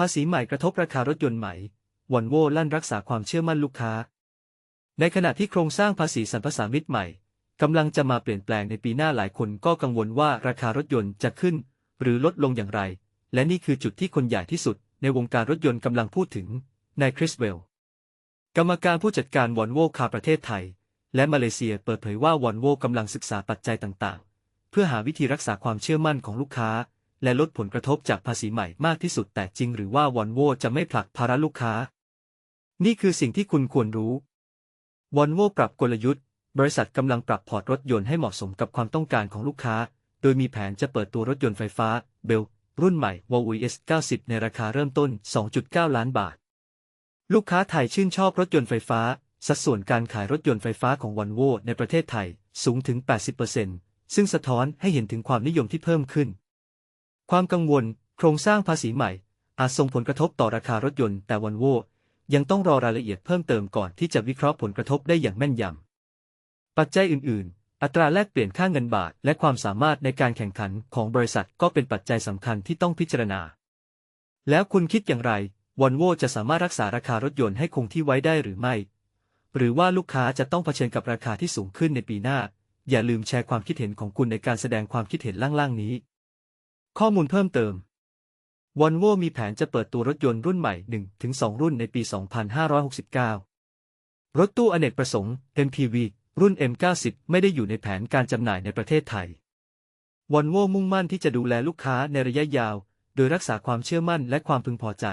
ภาษีใหม่กระทบราคารถยนต์ใหม่วอนโวลั่นรักษาความเชื่อมั่นลูกค้า ในขณะที่โครงสร้างภาษีสรรพสามิตใหม่กำลังจะมาเปลี่ยนแปลงในปีหน้าหลายคนก็กังวลว่าราคารถยนต์จะขึ้น หรือลดลงอย่างไร และนี่คือจุดที่คนใหญ่ที่สุด ในวงการรถยนต์กำลังพูดถึงนายคริสเวลกรรมการผู้จัดการวอนโวคาประเทศไทย และมาเลเซียเปิดเผยว่าวอนโวกำลังศึกษาปัจจัยต่างๆ เพื่อหาวิธีรักษาความเชื่อมั่นของลูกค้า และลดผลกระทบจากภาษีใหม่มากที่สุดแต่จริงหรือว่าวอนโวจะไม่ผลักภาระลูกค้า นี่คือสิ่งที่คุณควรรู้วอนโวปรับกลยุทธ์ บริษัทกำลังปรับพอร์ตรถยนต์ให้เหมาะสมกับความต้องการของลูกค้า โดยมีแผนจะเปิดตัวรถยนต์ไฟฟ้าเบลรุ่นใหม่ Volvo S 90 ในราคาเริ่มต้น 2.9 ล้านบาท ลูกค้าไทยชื่นชอบรถยนต์ไฟฟ้า สัดส่วนการขายรถยนต์ไฟฟ้าของวันโวในประเทศไทยสูงถึง 80%ซึ่งสะท้อนให้เห็นถึงความนิยมที่เพิ่มขึ้น ความกังวล โครงสร้างภาษีใหม่ อาจส่งผลกระทบต่อราคารถยนต์แต่วันโวยังต้องรอรายละเอียดเพิ่มเติมก่อนที่จะวิเคราะห์ผลกระทบได้อย่างแม่นยำ ปัจจัยอื่น ๆ อัตราแลกเปลี่ยนค่าเงินบาท และความสามารถในการแข่งขันของบริษัทก็เป็นปัจจัยสำคัญที่ต้องพิจารณา แล้วคุณคิดอย่างไรวอนโวจะสามารถรักษาราคารถยนต์ให้คงที่ไว้ได้หรือไม่ หรือว่าลูกค้าจะต้องเผชิญกับราคาที่สูงขึ้นในปีหน้า อย่าลืมแชร์ความคิดเห็นของคุณในการแสดงความคิดเห็นล่างๆนี้ ข้อมูลเพิ่มเติมวอลโวมีแผนจะเปิดตัวรถยนต์รุ่นใหม่ 1-2 รุ่นในปี 2569 รถตู้อเนกประสงค์ MPV รุ่น M90 ไม่ได้อยู่ในแผนการจำหน่ายในประเทศไทยวอลโวมุ่งมั่นที่จะดูแลลูกค้าในระยะยาว โดยรักษาความเชื่อมั่นและความพึงพอใจ